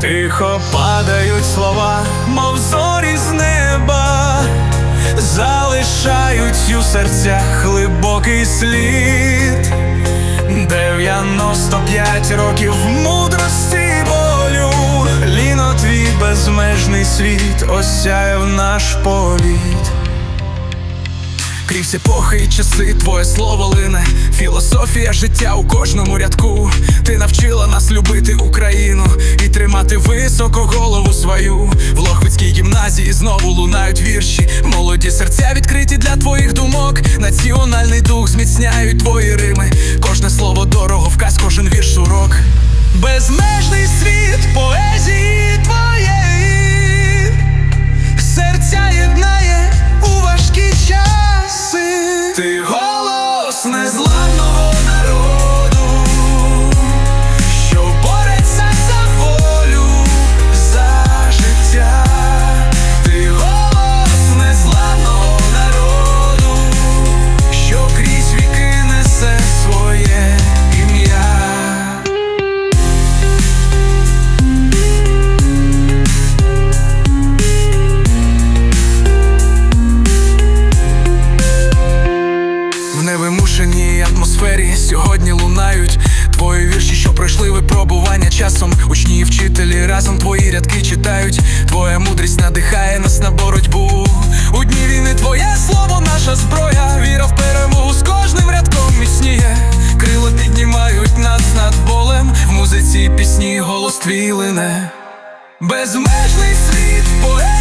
Тихо падають слова, мов зорі з неба, залишають у серцях глибокий слід. 95 років мудрості болю, ліно твій безмежний світ осяяв наш політ. Крізь епохи і часи, твоє слово лине, філософія життя у кожному рядку. Високо голову свою. В Лохвицькій гімназії знову лунають вірші. Молоді серця відкриті для твоїх думок. Національний дух зміцняють твої рими. Кожне слово дорого, вказ, кожен вірш урок. Безмежний світ поезії твоєї серця єднає у важкі часи. Ти голос незламного часом. Учні і вчителі разом твої рядки читають. Твоя мудрість надихає нас на боротьбу. У дні війни твоє слово, наша зброя. Віра в перемогу з кожним рядком міцніє. Крила піднімають нас над болем. В музиці пісні голос твій лине. Безмежний світ поезії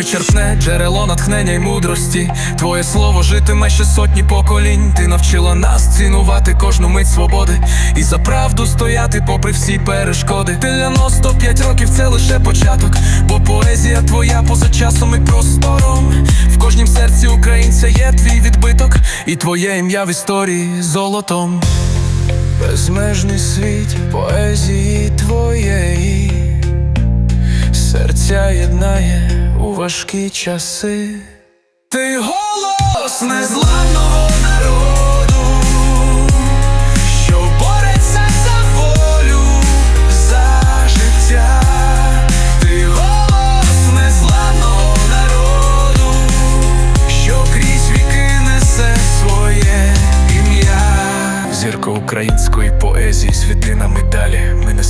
Невичерпне джерело натхнення й мудрості. Твоє слово житиме ще сотні поколінь. Ти навчила нас цінувати кожну мить свободи і за правду стояти попри всі перешкоди. 95 років це лише початок, бо поезія твоя поза часом і простором. В кожнім серці українця є твій відбиток, і твоє ім'я в історії золотом. Безмежний світ поезії твоєї серця єднає у важкі часи. Ти голос незламного народу, що бореться за волю, за життя. Ти голос незламного народу, що крізь віки несе своє ім'я. Зірка української поезії, світлина медалі. Ми несемо